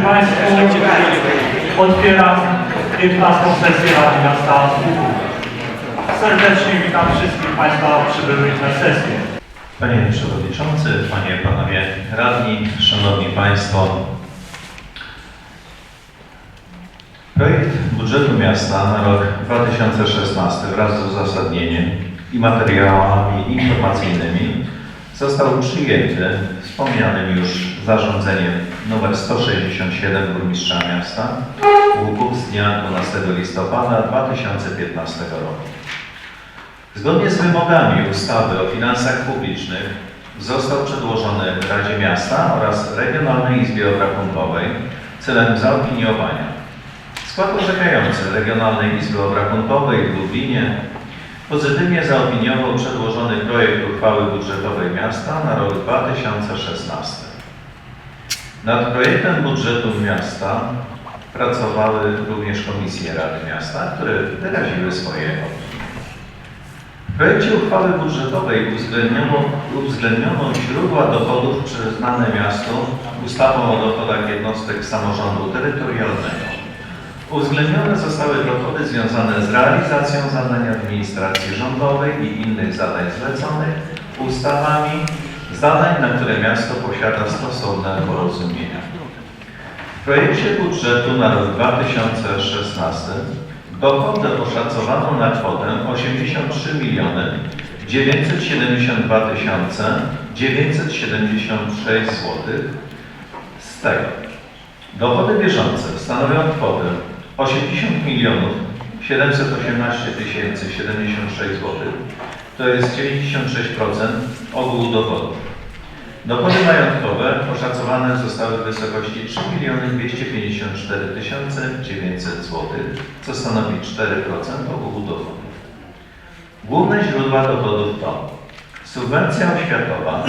Państwo, otwieram 15 sesję Rady Miasta. Serdecznie witam wszystkich Państwa przybywszych na sesję. Panie Przewodniczący, Panie, Panowie Radni, Szanowni Państwo. Projekt budżetu miasta na rok 2016 wraz z uzasadnieniem i materiałami informacyjnymi został przyjęty wspomnianym już zarządzeniem nr 167 Burmistrza Miasta Głogów z dnia 12 listopada 2015 roku. Zgodnie z wymogami ustawy o finansach publicznych został przedłożony Radzie Miasta oraz Regionalnej Izbie Obrachunkowej celem zaopiniowania. Skład orzekający Regionalnej Izby Obrachunkowej w Lublinie pozytywnie zaopiniował przedłożony projekt uchwały budżetowej miasta na rok 2016. Nad projektem budżetu miasta pracowały również komisje Rady Miasta, które wyraziły swoje opinie. W projekcie uchwały budżetowej uwzględniono, uwzględniono źródła dochodów przyznane miastu ustawą o dochodach jednostek samorządu terytorialnego. Uwzględnione zostały dochody związane z realizacją zadań administracji rządowej i innych zadań zleconych ustawami, zadań, na które miasto posiada stosowne porozumienia. W projekcie budżetu na rok 2016 dochody oszacowano na kwotę 83 miliony 972 tysiące 976 zł. Z tego dochody bieżące stanowią kwotę 80 milionów 718 tysięcy 76 zł. To jest 96% ogółu dochodów. Dochody majątkowe oszacowane zostały w wysokości 3 miliony 254 tysiące 900 zł, co stanowi 4% ogółu dochodów. Główne źródła dochodów to subwencja oświatowa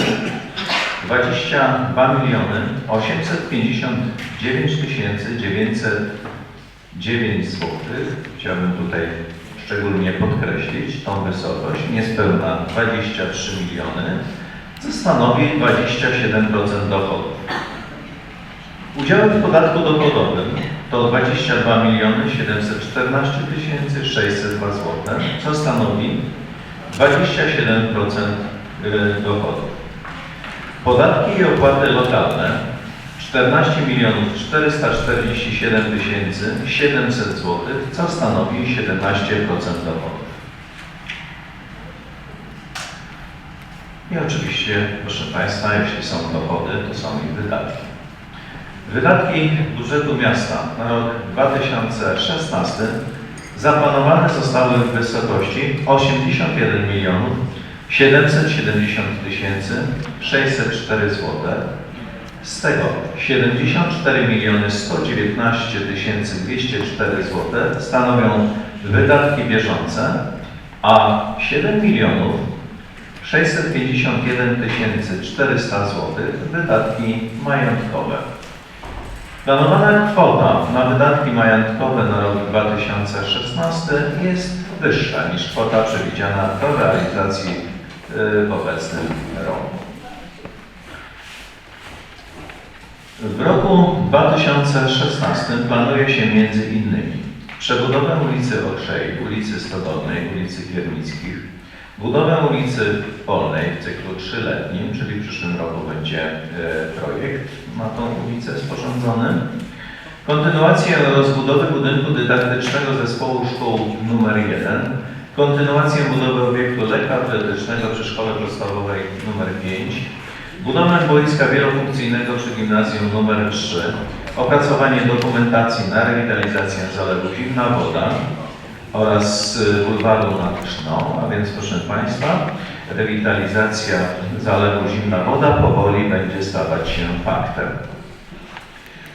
22 miliony 859 tysięcy 909 zł. Chciałbym tutaj szczególnie podkreślić tą wysokość, niespełna 23 miliony, stanowi 27% dochodów. Udziałem w podatku dochodowym to 22 miliony 714 tysięcy 602 zł, co stanowi 27% y, dochodów. Podatki i opłaty lokalne 14 milionów 447 tysięcy 700 zł, co stanowi 17% dochodów. I oczywiście, proszę Państwa, jeśli są dochody, to są i wydatki. Wydatki budżetu miasta na rok 2016 zaplanowane zostały w wysokości 81 milionów 770 tysięcy 604 zł. Z tego 74 miliony 119 tysięcy 204 zł stanowią wydatki bieżące, a 7 milionów 651 400 zł wydatki majątkowe. Planowana kwota na wydatki majątkowe na rok 2016 jest wyższa niż kwota przewidziana do realizacji y, w obecnym roku. W roku 2016 planuje się między innymi przebudowę ulicy Okrzej, ulicy Stodolnej, ulicy Kiernickich, budowę ulicy Polnej w cyklu trzyletnim, czyli w przyszłym roku będzie e, projekt. Na tą ulicę sporządzony, kontynuację rozbudowy budynku dydaktycznego zespołu szkół nr 1, kontynuację budowy obiektu lekkoatletycznego przy szkole podstawowej nr 5, budowę boiska wielofunkcyjnego przy gimnazjum nr 3, opracowanie dokumentacji na rewitalizację zalewu Zimna Woda oraz y, bulwaru nad Krzną, a więc proszę Państwa, rewitalizacja zalewu Zimna Woda powoli będzie stawać się faktem.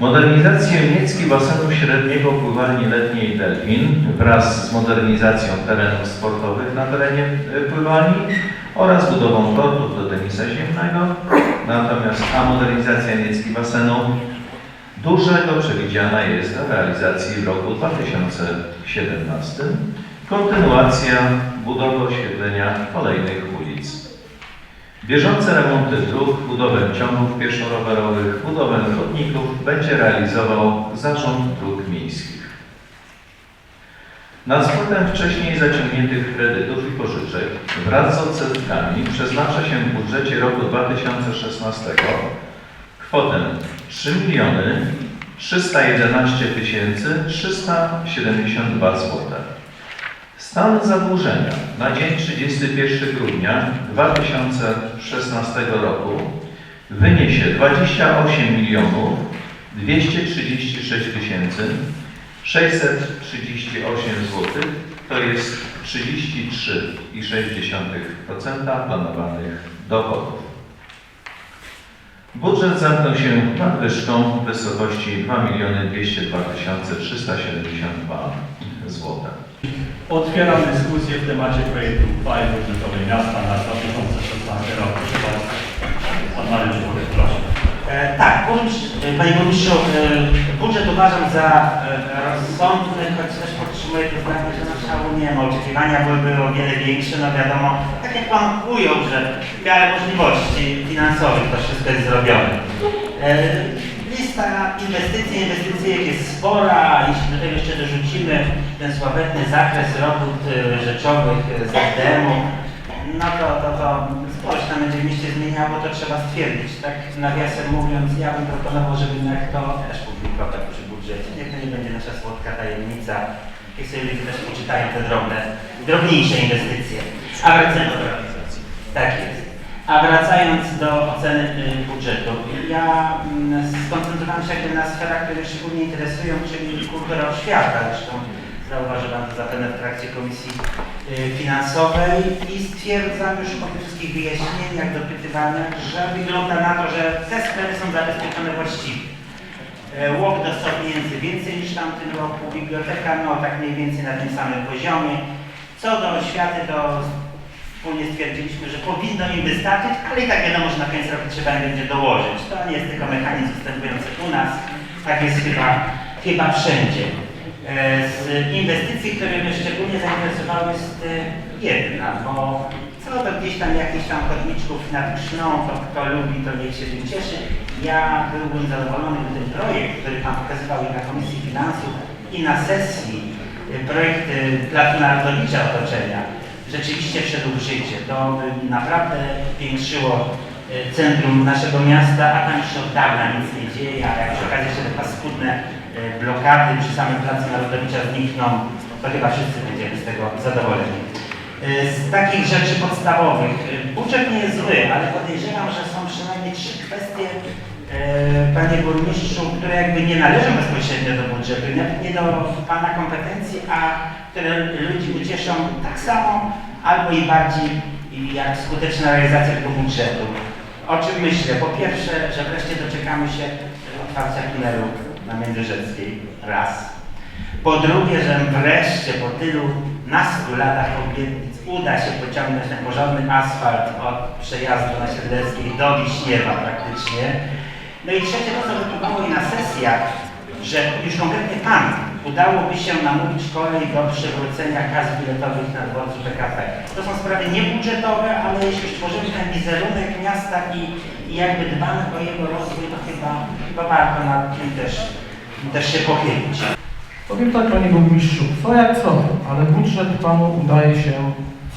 Modernizację Miecki basenu średniego pływalni letniej Delfin wraz z modernizacją terenów sportowych na terenie y, pływalni oraz budową kortów do tenisa ziemnego. Natomiast a modernizacja Miecki basenu dużego przewidziana jest do realizacji w roku 2017. Kontynuacja budowy oświetlenia kolejnych ulic. Bieżące remonty dróg, budowę ciągów pieszo-rowerowych, budowę chodników będzie realizował Zarząd Dróg Miejskich. Na zwrotem wcześniej zaciągniętych kredytów i pożyczek wraz z odsetkami przeznacza się w budżecie roku 2016 kwotę 3 miliony 311 372 zł. Stan zadłużenia na dzień 31 grudnia 2016 roku wyniesie 28 milionów 236 tysięcy 638 zł, to jest 33,6% planowanych dochodów. Budżet zamknął się nadwyżką w wysokości 2 202 372 zł. Otwieram dyskusję w temacie projektu uchwały budżetowej miasta na 2016 rok. Proszę Państwa, Pan Mariusz Wójt, proszę. E, Tak, burmistrz, e, Panie Burmistrzu, e, budżet uważam za e, rozsądny, choć też podtrzymuję to zdanie, że na szału nie ma. Oczekiwania byłyby o wiele większe, no wiadomo, tak jak Pan ujął, że w miarę możliwości finansowych to wszystko jest zrobione. E, Lista inwestycji, inwestycji jest spora, jeśli do tego jeszcze dorzucimy ten sławetny zakres robót e, rzeczowych e, z ZDM-u, no to, to, to sporo tam będzie w mieście zmieniało, to trzeba stwierdzić. Tak nawiasem mówiąc, ja bym proponował, żeby jednak to też publikować przy budżecie. Niech to nie będzie nasza słodka tajemnica. Niech sobie ludzie też poczytają te drobne, drobniejsze inwestycje. A wracając Tak jest. A wracając do oceny y, budżetu, ja mm, skoncentrowałem się jakby na sferach, które szczególnie interesują, czyli kultura oświata. Zresztą zauważy Pan to zapewne w trakcie komisji y, finansowej i stwierdzam już po tych wszystkich wyjaśnieniach, dopytywaniach, że wygląda na to, że te sfery są zabezpieczone właściwie. E, Łok dostał pieniędzy więcej niż w tamtym roku, biblioteka no tak mniej więcej na tym samym poziomie. Co do oświaty, to wspólnie stwierdziliśmy, że powinno im wystarczyć, ale i tak wiadomo, że na koniec roku trzeba będzie dołożyć. To nie jest tylko mechanizm występujący u nas, tak jest chyba, chyba wszędzie. E, Z inwestycji, które mnie szczególnie zainteresowały jest e, jedna, bo co do gdzieś tam jakichś tam chodniczków nad Krzną, to kto lubi, to niech się tym cieszy. Ja byłbym zadowolony, gdyby projekt, który Pan pokazywał i na Komisji Finansów i na sesji, e, projekt e, Placu Narodowicza otoczenia, rzeczywiście wszedł w życie. To naprawdę zwiększyło e, centrum naszego miasta, a tam już od dawna nic nie dzieje, a jak przy okazji jeszcze te paskudne blokady przy samym Placu Narodowicza znikną, to chyba wszyscy będziemy z tego zadowoleni. Z takich rzeczy podstawowych, budżet nie jest zły, ale podejrzewam, że są przynajmniej trzy kwestie, Panie Burmistrzu, które jakby nie należą bezpośrednio do budżetu, nie- do Pana kompetencji, a które ludzi ucieszą tak samo albo i bardziej jak skuteczna realizacja tego budżetu. O czym myślę? Po pierwsze, że wreszcie doczekamy się otwarcia tunelu na Międzyrzeckiej. Raz. Po drugie, że wreszcie po tylu nastu latach obietnic uda się pociągnąć ten porządny asfalt od przejazdu na Siedleckiej do Wiśniewa praktycznie. No i trzecie, to co wypływało na sesjach, że już konkretnie Pan udałoby się namówić kolej do przywrócenia kas biletowych na dworcu PKP. To są sprawy niebudżetowe, ale jeśli już tworzymy ten wizerunek miasta i, i jakby dbamy o jego rozwój, to chyba, chyba warto nad tym też, też się pochylić. Powiem tak, panie burmistrzu, co jak co, ale budżet panu udaje się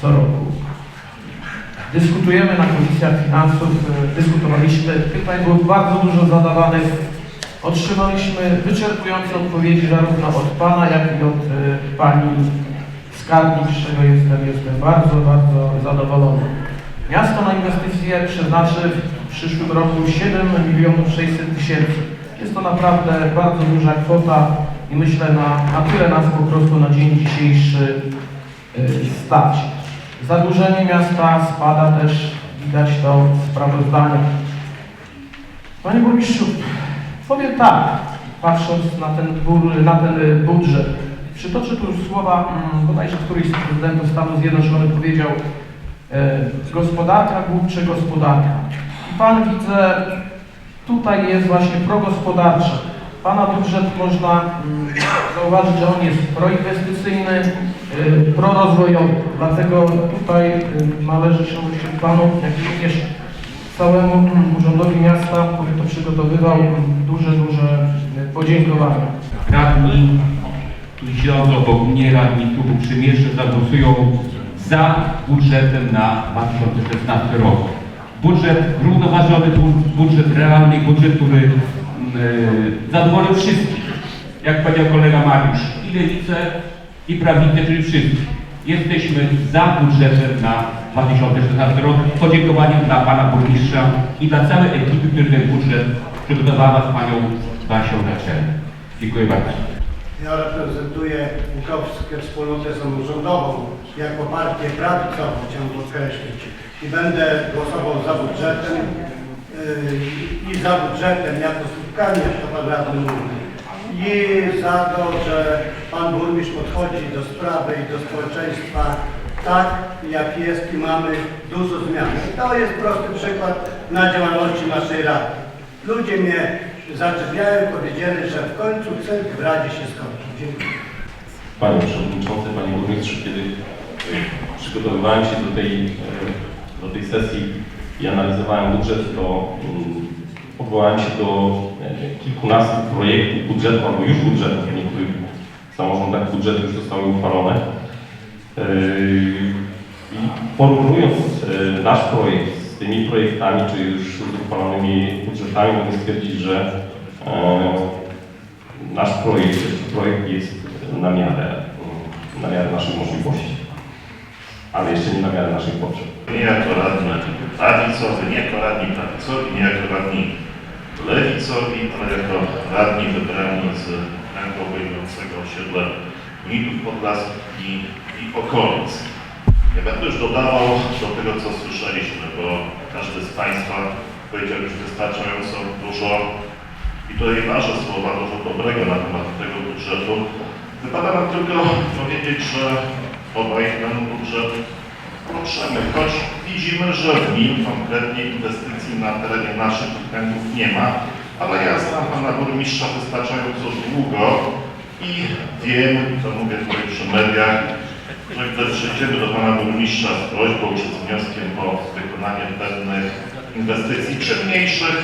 co roku. Dyskutujemy na komisjach finansów, e, dyskutowaliśmy, pytań było bardzo dużo zadawanych. Otrzymaliśmy wyczerpujące odpowiedzi zarówno od pana, jak i od e, pani skarbnik, z czego jestem, jestem bardzo, bardzo zadowolony. Miasto na inwestycje przeznaczy w przyszłym roku 7 milionów 600 tysięcy. Jest to naprawdę bardzo duża kwota i myślę na, na tyle nas po prostu na dzień dzisiejszy y, stać. Zadłużenie miasta spada też, widać to w sprawozdaniu. Panie burmistrzu, powiem tak, patrząc na ten, bur, na ten budżet. Przytoczę tu słowa, mm, bodajże któryś z prezydentów Stanów Zjednoczonych powiedział e, gospodarka, głupcze gospodarka. I Pan widzę, tutaj jest właśnie progospodarczy. Pana budżet można mm, zauważyć, że on jest proinwestycyjny, y, prorozwojowy. Dlatego tutaj y, należy się Panu, jak również całemu mm, Urzędowi Miasta, który to przygotowywał, duże, duże y, podziękowania. radni tu siedzą obok mnie, radni klubu Przymierze zagłosują za budżetem na 2016 rok. Budżet równoważony, bu- budżet realny, budżet, który e, zadowolił wszystkich. Jak powiedział kolega Mariusz, i lewicę, i prawicę, czyli wszystkich. Jesteśmy za budżetem na 2016 rok. Podziękowanie dla pana burmistrza i dla całej ekipy, która ten budżet przygotowała z panią Basią na czele. Dziękuję bardzo. Ja reprezentuję Łukowską Wspólnotę Samorządową jako partię prawicową, chciałem podkreślić. I będę głosował za budżetem i za budżetem jako spotkanie, jak to pan radny mówi. I za to, że pan burmistrz podchodzi do sprawy i do społeczeństwa tak, jak jest i mamy dużo zmian. To jest prosty przykład na działalności naszej Rady. Ludzie mnie zaczepiają, powiedzieli, że w końcu cyrk w Radzie się skończył. Dziękuję. Panie Przewodniczący, Panie Burmistrzu, kiedy e, przygotowywałem się do tej, e, do tej sesji i analizowałem budżet, to mm, odwołałem się do e, kilkunastu projektów budżetu, albo już budżetów, w niektórych samorządach budżety już zostały uchwalone. E, I porównując e, nasz projekt z tymi projektami, czy już uchwalonymi budżetami, mogę stwierdzić, że nasz projekt, projekt jest na miarę, na miarę naszych możliwości, ale jeszcze nie na miarę naszych potrzeb. Nie jako radni prawicowi, nie jako radni prawicowi, nie jako radni lewicowi, ale jako radni wybrani z ręką obejmującego osiedle Unitów Podlaskich i, i okolic. Nie będę już dodawał do tego, co słyszeliśmy, bo każdy z Państwa powiedział już wystarczająco dużo i tutaj wasze słowa dużo dobrego na temat tego budżetu. Wypada nam tylko powiedzieć, że obaj ten budżet poprzemy, choć widzimy, że w nim konkretnie inwestycji na terenie naszych okręgów nie ma, ale ja znam pana burmistrza wystarczająco długo i wiem, to mówię tutaj przy mediach, że gdy przyjdziemy do pana burmistrza z prośbą czy z wnioskiem o wykonanie pewnych inwestycji, czy mniejszych,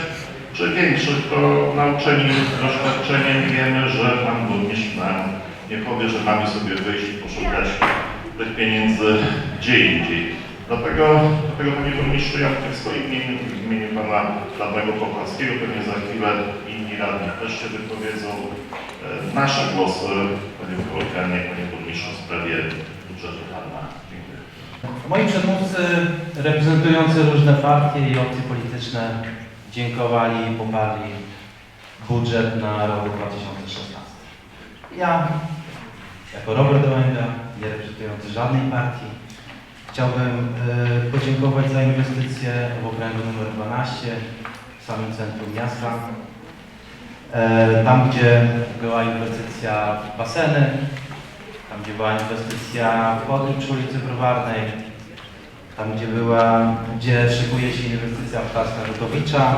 czy większych, to nauczeni doświadczeniem wiemy, że pan burmistrz nam nie powie, że mamy sobie wyjść i poszukać tych pieniędzy gdzie indziej. Dlatego, dlatego panie burmistrzu, ja w tym swoim imieniu, w imieniu pana radnego Pokładskiego, pewnie za chwilę inni radni też się wypowiedzą. E, Nasze głosy, panie Kołykanie, panie burmistrzu, w sprawie budżetu pana. Dziękuję. Moi przedmówcy reprezentujący różne partie i opcje polityczne dziękowali i poparli budżet na rok 2016. Ja, jako Robert Dołęga, nie reprezentujący żadnej partii, chciałbym e, podziękować za inwestycje w okręgu nr 12 w samym centrum miasta. E, Tam, gdzie była inwestycja w baseny, tam gdzie była inwestycja w chodnik przy ulicy Browarnej, tam gdzie była, gdzie szykuje się inwestycja w Plac Narutowicza.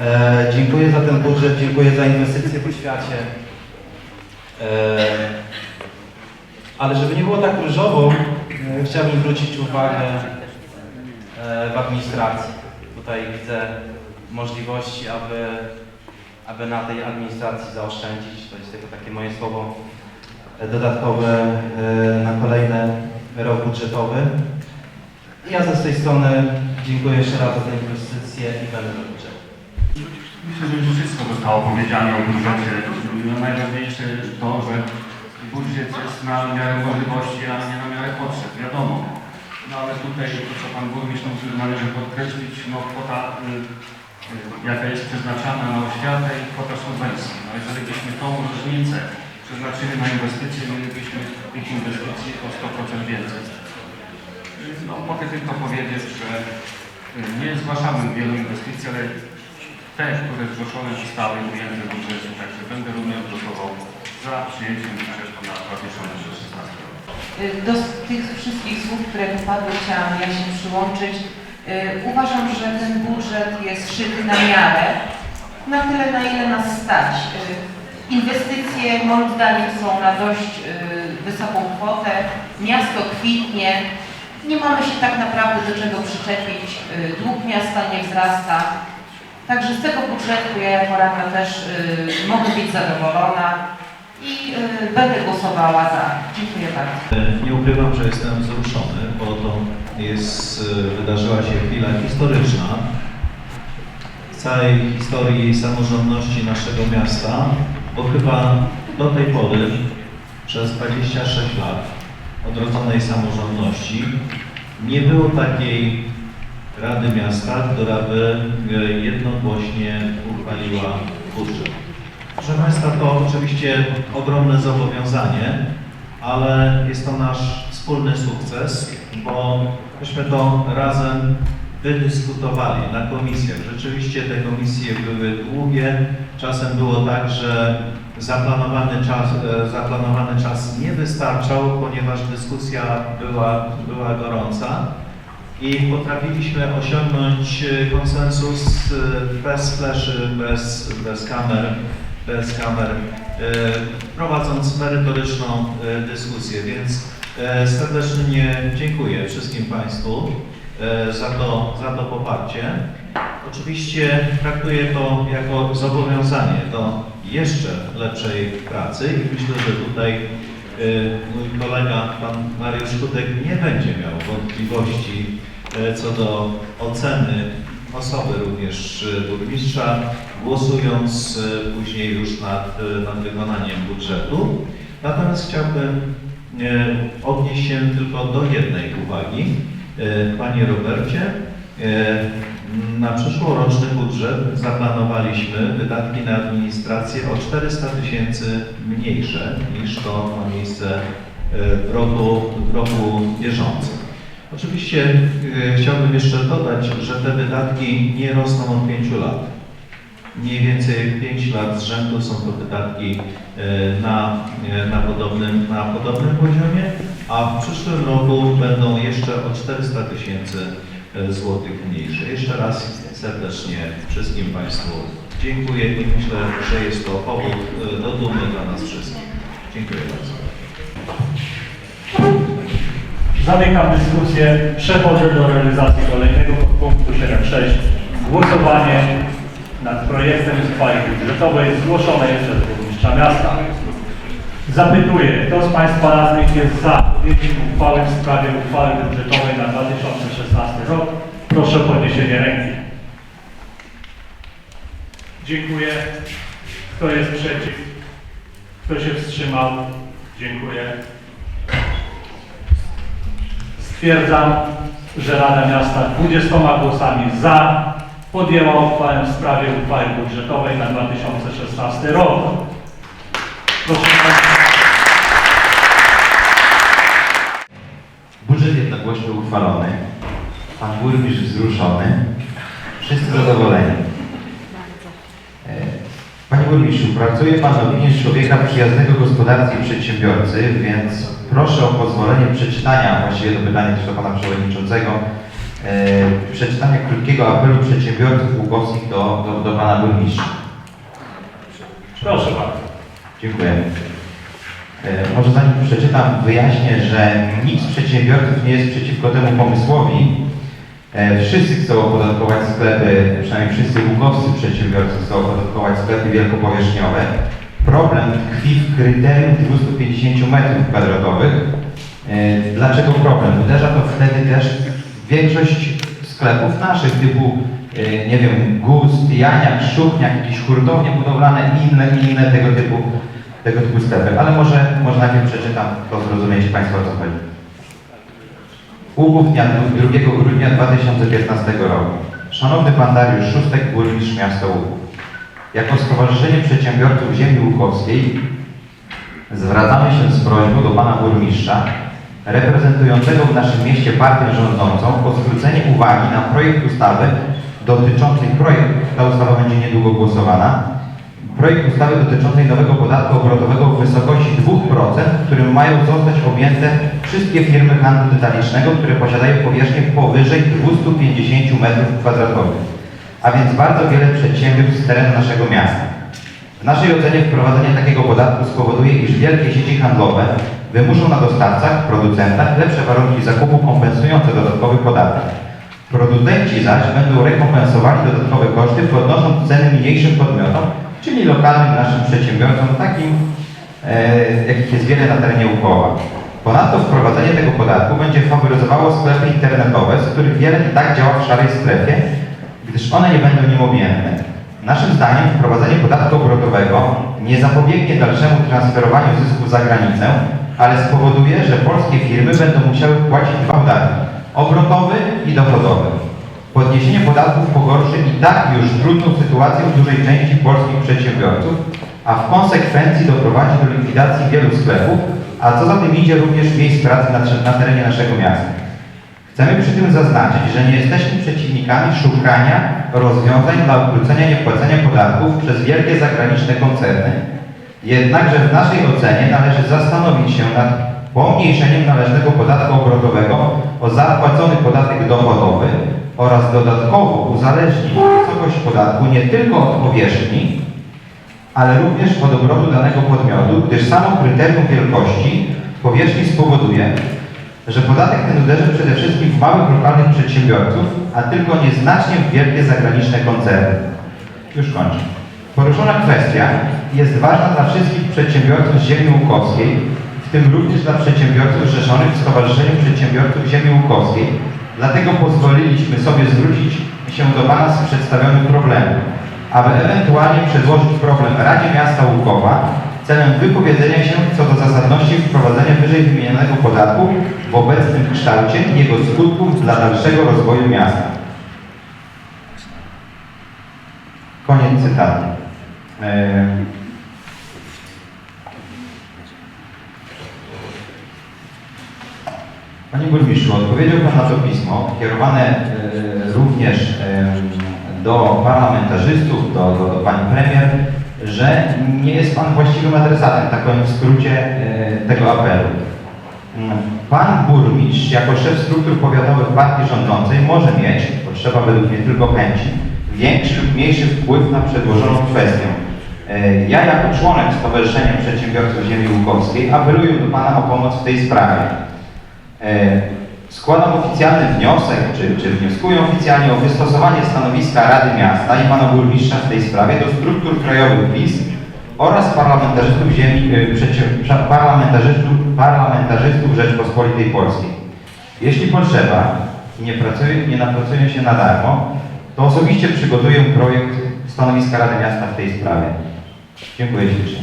E, dziękuję za ten budżet, dziękuję za inwestycje w oświacie. Ale żeby nie było tak różowo, e, chciałbym zwrócić uwagę e, w administracji. Tutaj widzę możliwości, aby, aby na tej administracji zaoszczędzić. To jest tylko takie moje słowo dodatkowe e, na kolejny rok budżetowy. Ja ze tej strony dziękuję jeszcze raz za tę inwestycję i będę budżetu. Myślę, że już wszystko zostało powiedziane o budżecie. No, najważniejsze to, że budżet jest na miarę możliwości, a nie na miarę potrzeb, wiadomo. No ale tutaj to, co Pan Burmistrz mówił, należy podkreślić, no kwota, y, y, jaka jest przeznaczana na oświatę i kwota subwencji. No jeżeli byśmy tą różnicę przeznaczyli na inwestycje, mielibyśmy tych inwestycji o 100% więcej. No, mogę tylko powiedzieć, że y, nie zgłaszamy wielu inwestycji, ale te, które zgłoszone zostały ujęte w budżecie, także będę również głosował za przyjęciem budżetu na 2016 rok. Y, Do tych wszystkich słów, które tu padły, chciałam ja się przyłączyć. Y, Uważam, że ten budżet jest szyty na miarę, na tyle, na ile nas stać. Y, Inwestycje moim zdaniem są na dość wysoką kwotę, miasto kwitnie, Nie mamy się tak naprawdę do czego przyczepić. Dług miasta nie wzrasta. Także z tego budżetu ja jako radna też mogę być zadowolona i y, będę głosowała za. Dziękuję bardzo. Nie ukrywam, że jestem wzruszony, bo to jest, e, wydarzyła się chwila historyczna w całej historii samorządności naszego miasta, bo chyba do tej pory przez 26 lat odrodzonej samorządności nie było takiej Rady Miasta, która by e, jednogłośnie uchwaliła budżet. Proszę Państwa, to oczywiście ogromne zobowiązanie, ale jest to nasz wspólny sukces, bo myśmy to razem wydyskutowali na komisjach. Rzeczywiście te komisje były długie, czasem było tak, że zaplanowany czas, e, zaplanowany czas nie wystarczał, ponieważ dyskusja była, była gorąca. I potrafiliśmy osiągnąć e, konsensus e, bez fleszy, bez, bez kamer, bez kamer, e, prowadząc merytoryczną e, dyskusję, więc e, serdecznie dziękuję wszystkim Państwu za to, za to poparcie. Oczywiście traktuję to jako zobowiązanie do jeszcze lepszej pracy i myślę, że tutaj mój kolega, pan Mariusz Kutek, nie będzie miał wątpliwości co do oceny osoby również burmistrza, głosując e, później już nad, e, nad wykonaniem budżetu. Natomiast chciałbym e, odnieść się tylko do jednej uwagi. Panie Robercie, na przyszłoroczny budżet zaplanowaliśmy wydatki na administrację o 400 tysięcy mniejsze niż to ma miejsce w roku, w roku bieżącym. Oczywiście chciałbym jeszcze dodać, że te wydatki nie rosną od 5 lat. Mniej więcej 5 lat z rzędu są to wydatki e, na, e, na, podobnym, na podobnym poziomie, a w przyszłym roku będą jeszcze o 400 tysięcy e, złotych mniejsze. Jeszcze raz serdecznie wszystkim Państwu dziękuję i myślę, że jest to powód do dumy dla nas wszystkich. Dziękuję bardzo. Zamykam dyskusję. Przechodzę do realizacji kolejnego punktu 7.6. Głosowanie nad projektem uchwały budżetowej zgłoszonej przez burmistrza miasta. Zapytuję, kto z Państwa radnych jest za podjęciem uchwały w sprawie uchwały budżetowej na 2016 rok? Proszę o podniesienie ręki. Dziękuję. Kto jest przeciw? Kto się wstrzymał? Dziękuję. Stwierdzam, że Rada Miasta 20 głosami za podjęła uchwałę w sprawie uchwały budżetowej na 2016 rok. Proszę Państwa. Budżet jednogłośnie uchwalony. Pan burmistrz wzruszony. Wszyscy zadowoleni. E, Panie burmistrzu, pracuje Pan opinię człowieka przyjaznego gospodarce i przedsiębiorcy, więc proszę o pozwolenie przeczytania, właściwie to pytanie też do Pana Przewodniczącego, przeczytania krótkiego apelu przedsiębiorców łukowskich do, do, do Pana burmistrza. Proszę bardzo. Dziękuję. E, Może zanim przeczytam, wyjaśnię, że nikt z przedsiębiorców nie jest przeciwko temu pomysłowi. E, Wszyscy chcą opodatkować sklepy, przynajmniej wszyscy łukowscy przedsiębiorcy chcą opodatkować sklepy wielkopowierzchniowe. Problem tkwi w kryterium 250 metrów kwadratowych. E, Dlaczego problem? Uderza to wtedy też w większość sklepów naszych typu, e, nie wiem, gust, janiak, szukniak, jakieś hurtownie budowlane i inne, inne tego typu, tego typu sklepy. Ale może, może najpierw przeczytam, to zrozumiecie Państwo o co chodzi. Ługów dnia 2 grudnia 2015 roku. Szanowny Pan Dariusz Szóstek, burmistrz miasta Ługów. Jako Stowarzyszenie Przedsiębiorców Ziemi Łukowskiej zwracamy się z prośbą do Pana Burmistrza, reprezentującego w naszym mieście partię rządzącą, o zwrócenie uwagi na projekt ustawy dotyczącej projekt, ta ustawa będzie niedługo głosowana, projekt ustawy dotyczącej nowego podatku obrotowego w wysokości 2%, którym mają zostać objęte wszystkie firmy handlu detalicznego, które posiadają powierzchnię powyżej 250 m2, a więc bardzo wiele przedsiębiorstw z terenu naszego miasta. W naszej ocenie wprowadzenie takiego podatku spowoduje, iż wielkie sieci handlowe wymuszą na dostawcach, producentach lepsze warunki zakupu kompensujące dodatkowy podatek. Producenci zaś będą rekompensowali dodatkowe koszty, podnosząc ceny mniejszym podmiotom, czyli lokalnym naszym przedsiębiorcom, takim, e, jakich jest wiele na terenie Łukowa. Ponadto wprowadzenie tego podatku będzie faworyzowało sklepy internetowe, z których wiele i tak działa w szarej strefie, gdyż one nie będą nim objęte. Naszym zdaniem wprowadzenie podatku obrotowego nie zapobiegnie dalszemu transferowaniu zysków za granicę, ale spowoduje, że polskie firmy będą musiały płacić dwa podatki, obrotowy i dochodowy. Podniesienie podatków pogorszy i tak już trudną sytuację dużej części polskich przedsiębiorców, a w konsekwencji doprowadzi do likwidacji wielu sklepów, a co za tym idzie również miejsc pracy na, na terenie naszego miasta. Chcemy przy tym zaznaczyć, że nie jesteśmy przeciwnikami szukania rozwiązań dla ukrócenia niepłacenia podatków przez wielkie zagraniczne koncerny, jednakże w naszej ocenie należy zastanowić się nad pomniejszeniem należnego podatku obrotowego o zapłacony podatek dochodowy oraz dodatkowo uzależnić wysokość podatku nie tylko od powierzchni, ale również od obrotu danego podmiotu, gdyż samo kryterium wielkości powierzchni spowoduje, że podatek ten uderzy przede wszystkim w małych lokalnych przedsiębiorców, a tylko nieznacznie w wielkie zagraniczne koncerny. Już kończę. Poruszona kwestia jest ważna dla wszystkich przedsiębiorców z ziemi łukowskiej, w tym również dla przedsiębiorców zrzeszonych w Stowarzyszeniu Przedsiębiorców Ziemi Łukowskiej. Dlatego pozwoliliśmy sobie zwrócić się do Pana z przedstawionym problemem, aby ewentualnie przedłożyć problem Radzie Miasta Łukowa celem wypowiedzenia się co do zasadności wprowadzenia wyżej wymienionego podatku w obecnym kształcie i jego skutków dla dalszego rozwoju miasta. Koniec cytatu. Panie Burmistrzu, odpowiedział Pan na to pismo, kierowane e, również do parlamentarzystów, do, do, do Pani Premier, że nie jest Pan właściwym adresatem, tak powiem w skrócie e, tego apelu. Pan burmistrz, jako szef struktur powiatowych partii rządzącej, może mieć, potrzeba według mnie tylko chęci, większy lub mniejszy wpływ na przedłożoną kwestię. E, Ja jako członek Stowarzyszenia Przedsiębiorców Ziemi Łukowskiej apeluję do Pana o pomoc w tej sprawie. E, Składam oficjalny wniosek, czy, czy wnioskuję oficjalnie o wystosowanie stanowiska Rady Miasta i Pana Burmistrza w tej sprawie do struktur krajowych PiS oraz parlamentarzystów ziemi, e, parlamentarzystów, parlamentarzystów Rzeczpospolitej Polskiej. Jeśli potrzeba i nie, pracuję, nie napracuję się na darmo, to osobiście przygotuję projekt stanowiska Rady Miasta w tej sprawie. Dziękuję ślicznie.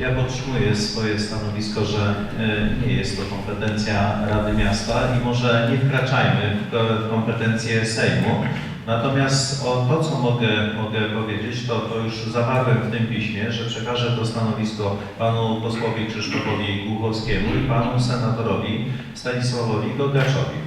Ja podtrzymuję swoje stanowisko, że e, nie jest to kompetencja Rady Miasta i może nie wkraczajmy w- kompetencje Sejmu. Natomiast o to, co mogę, mogę powiedzieć, to, to już zawarłem w tym piśmie, że przekażę to stanowisko panu posłowi Krzysztofowi Głuchowskiemu i panu senatorowi Stanisławowi Gogaczowi.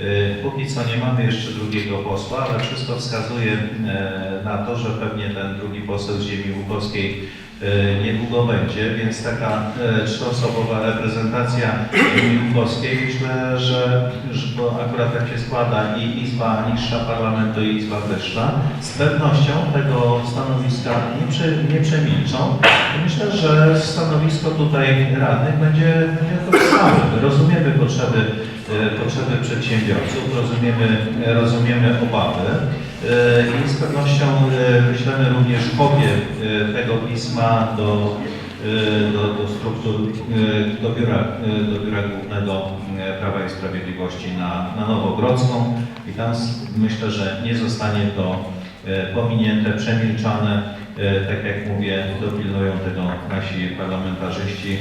E, Póki co nie mamy jeszcze drugiego posła, ale wszystko wskazuje e, na to, że pewnie ten drugi poseł z ziemi łukowskiej e, niedługo będzie, więc taka trzyosobowa reprezentacja ziemi łukowskiej myślę, że, że bo akurat tak się składa i Izba Niższa Parlamentu i Izba Wyższa z pewnością tego stanowiska nie, prze, nie przemilczą. Myślę, że stanowisko tutaj radnych będzie. My rozumiemy potrzeby potrzeby przedsiębiorców, rozumiemy, rozumiemy obawy e, i z pewnością e, wyślemy również kopię e, tego pisma do, e, do, do struktur, e, do biura, e, do biura Głównego e, Prawa i Sprawiedliwości na, na Nowogrodzką i tam myślę, że nie zostanie to e, pominięte, przemilczane. E, Tak jak mówię, dopilnują tego nasi parlamentarzyści,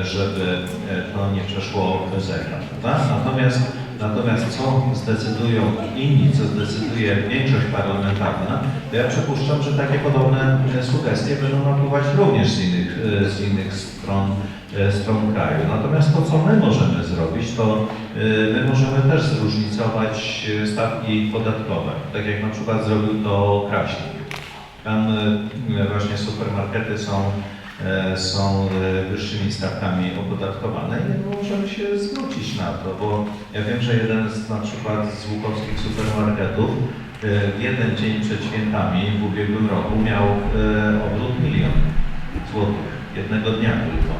e, żeby e, to nie przeszło bez ekran. prawda? Natomiast, natomiast co zdecydują inni, co zdecyduje większość parlamentarna, to ja przypuszczam, że takie podobne sugestie będą napływać również z innych, z innych stron, stron kraju. Natomiast to, co my możemy zrobić, to my możemy też zróżnicować stawki podatkowe, tak jak na przykład zrobił to Kraśnik. Tam e, właśnie supermarkety są, e, są e, wyższymi stawkami opodatkowane i my możemy się zwrócić na to, bo ja wiem, że jeden z na przykład z łukowskich supermarketów w jeden dzień przed świętami w ubiegłym roku miał obrót milion złotych, jednego dnia tylko.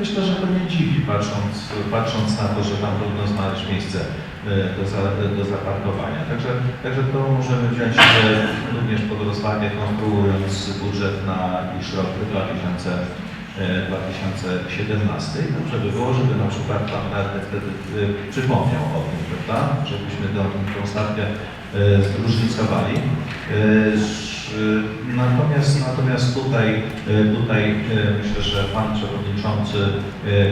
Myślę, że to nie dziwi, patrząc, patrząc na to, że tam trudno znaleźć miejsce do, za, do zaparkowania. Także, także to możemy wziąć e, również pod rozwagę, konstruując budżet na iż rok 2000, e, 2017. I dobrze by było, żeby na przykład Pan Radny wtedy e, przypomniał o tym, prawda? Żebyśmy tę, tę stawkę e, zróżnicowali. Sz- Natomiast, natomiast tutaj, e, tutaj e, myślę, że Pan Przewodniczący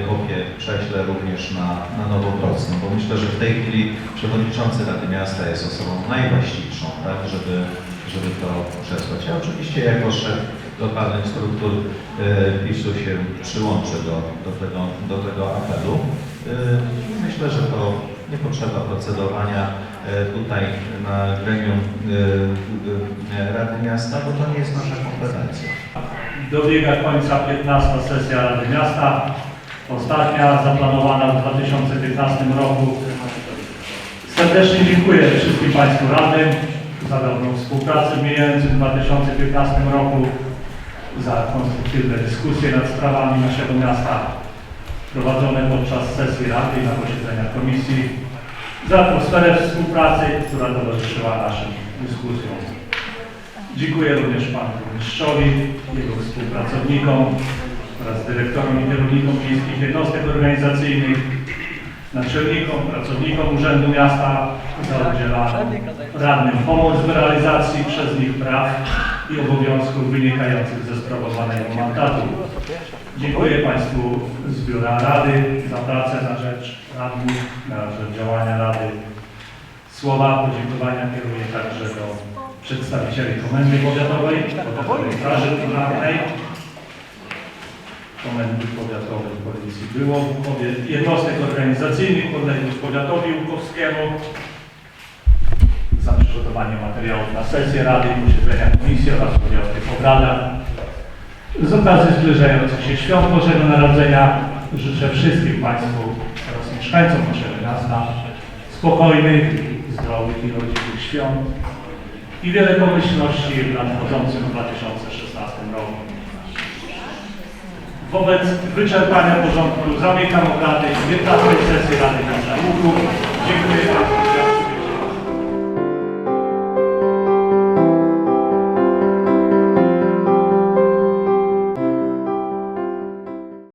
kopię prześle również na, na Nowogrodzką, bo myślę, że w tej chwili Przewodniczący Rady Miasta jest osobą najwłaściwszą, tak, żeby, żeby to przesłać. Ja oczywiście jako szef lokalnych struktur PiSu się przyłączę do, do, tego, do tego apelu. Myślę, że to nie potrzeba procedowania e, tutaj na gremium e, e, Rady Miasta, bo to nie jest nasza kompetencja. Dobiega końca 15 sesja Rady Miasta. Ostatnia zaplanowana w 2015 roku. Serdecznie dziękuję wszystkim Państwu radnym za dobrą współpracę w mijającym 2015 roku, za konstruktywne dyskusje nad sprawami naszego miasta prowadzone podczas sesji Rady i na posiedzeniach komisji, za atmosferę współpracy, która towarzyszyła naszym dyskusjom. Dziękuję również Panu Burmistrzowi, jego współpracownikom oraz dyrektorom i kierownikom miejskich jednostek organizacyjnych, naczelnikom, pracownikom Urzędu Miasta za udzielaną radnym pomoc w realizacji przez nich praw i obowiązków wynikających ze sprawowanego mandatu. Dziękuję Państwu z Biura Rady za pracę na rzecz radnych, na rzecz działania Rady. Słowa podziękowania kieruję także do przedstawicieli Komendy Powiatowej, Powiatowej Straży Pożarnej, Komendy Powiatowej Policji było jednostek organizacyjnych podległych Powiatowi Łukowskiemu za przygotowanie materiałów na sesję Rady i posiedzenia Komisji oraz udział w tych obradach. Z okazji zbliżających się świąt Bożego Narodzenia życzę wszystkim Państwu oraz mieszkańcom naszego miasta spokojnych, zdrowych i rodzinnych świąt i wiele pomyślności w nadchodzącym 2016 roku. Wobec wyczerpania porządku zamykam obrady 15 sesji Rady Miasta Łuków.